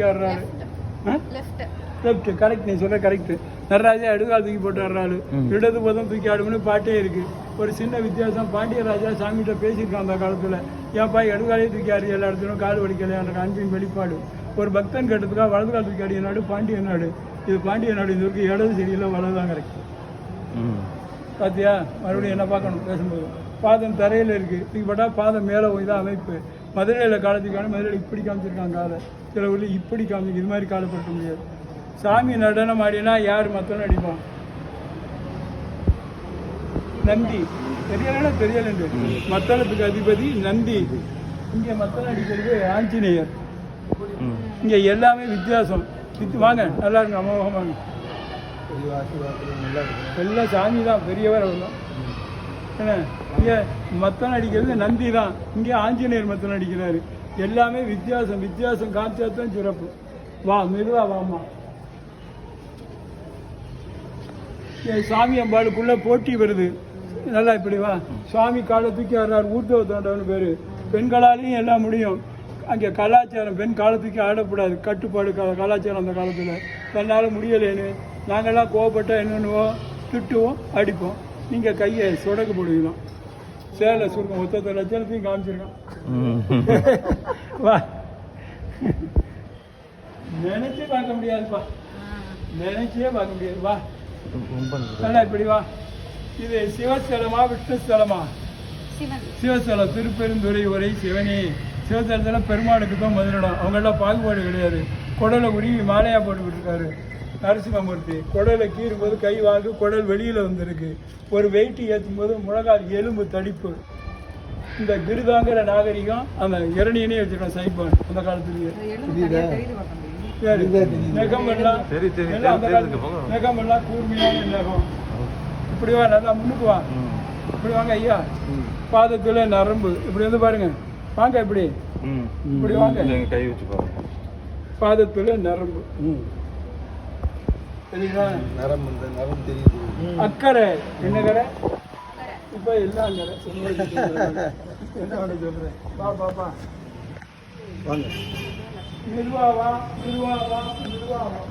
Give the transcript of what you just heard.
வர்றாரு left left correct நீ சொல்ற கரெக்ட் நடராஜா இடதுகால் தூக்கி போட்டு வர்றாரு. இடது பதம் தூக்கி ஆடும்னு பாட்டே இருக்கு. ஒரு சின்ன வித்தியாசம். பாண்டிய ராஜா சாமிகிட்ட பேசியிருக்கான் அந்த காலத்துல ஏன்பா இடதுகாலே தூக்கி ஆடி எல்லா இடத்துலையும் கால் வலிக்கலையான்ற அன்பின் வெளிப்பாடு. ஒரு பக்தன் கேட்டதுக்காக வலது கால் தூக்கி ஆடிய நாடு பாண்டிய நாடு. இது பாண்டிய நாடு. இது இருக்கு இடது சரியில்லை வலது தான் கரெக்ட் ம். பாத்தியா? மறுபடியும் என்ன பார்க்கணும்? பேசும்போது. பாதம் தரையில் இருக்கு. தூக்கி போட்டா பாதம் மேலே போய் தான் அமைப்பு. மதுரையில் காலத்துக்கான மதுரையில் இப்படி காமிச்சிருக்காங்க காலை சில ஊரில் இப்படி காமிச்சு இது மாதிரி காலப்படுத்த முடியாது. சாமி நடனம் ஆடினா யார் மத்தனம் அடிப்பான் நந்தி. தெரியலன்னா தெரியலண்டு மத்தளத்துக்கு அதிபதி நந்தி. இங்கே மத்தளம் அடிக்கிறது ஆஞ்சநேயர். இங்கே எல்லாமே வித்தியாசம். வித்து வாங்க நல்லா இருங்க அமோகம் வாங்க எல்லாம் சாமி தான் பெரியவர் அவர் இங்கே மத்தம் அடிக்கிறது நந்தி தான் இங்கே ஆஞ்சநேயர் மத்தம் அடிக்கிறாரு. எல்லாமே வித்தியாசம் வித்தியாசம் காமிச்சா தான் சிறப்பு. வா மெதுவா வாமா ஏய், சாமி அம்பாளுக்குள்ள போட்டி வருது. நல்லா இப்படி வா. சுவாமி காலை தூக்கி ஆடுறாரு. ஊர்தவ தோண்டவனு பேரு. பெண்களாலையும் எல்லாம் முடியும். அங்கே கலாச்சாரம் பெண் காலத்துக்கு தூக்கி ஆடக்கூடாது. கட்டுப்பாடு கலாச்சாரம் அந்த காலத்தில். தன்னால் முடியலேன்னு. நாங்கள்லாம் கோவப்பட்டால் என்னென்னுவோம் திட்டுவோம் அடிப்போம். நீங்கள் கையை சொடக்கு போடுவீங்களாம். சேலை சுருக்கம் மொத்தத்தை லட்சணத்தையும் காமிச்சிருக்கான். வா. நினைச்சே பார்க்க முடியாதுப்பா. நினைச்சே பார்க்க முடியாது. வா. நல்லா இப்படி வா. இது சிவஸ்தலமா விஷ்ணு ஸ்தலமா சிவஸ்தலம் திருப்பெருந்துறை உரை சிவனே. சிவஸ்தலத்தில் பெருமாளுக்கு தான் முதலிடம். அவங்கெல்லாம் பாகுபாடு கிடையாது. குடலை உருவி மாலையா போட்டுக்கிட்டு இருக்காரு. நரசிம்மமூர்த்தி குடலை கீறும்போது கை வாங்கு குடல் வெளியில் வந்திருக்கு. ஒரு வெயிட்டு ஏற்றும் போது முழங்கால் எலும்பு தடிப்பு. இந்த கிருதாங்கிற நாகரிகம் அந்த இரணியனே வச்சிருக்கான் சைப்பான் அந்த காலத்துலயே. சரி. நெகம் எல்லாம். நெகம் எல்லாம் கூர்மையான நெகம். இப்படி வா நல்லா முன்னுக்கு வா. இப்படி வாங்க ஐயா. பாதத்துல நரம்பு. இப்படி வந்து பாருங்க. வாங்க இப்படி. ம். இப்படி வாங்க. கை வச்சு பாருங்க. பாதத்துல நரம்பு. சரிங்களா நரம் இந்த நரம் தெரியுது. அக்கறை. என்ன கரை இப்ப எல்லாம் கரை என்ன பண்ண சொல்றேன் வா பாப்பா வாங்க மெதுவா வா. மெதுவா வா மெதுவா வா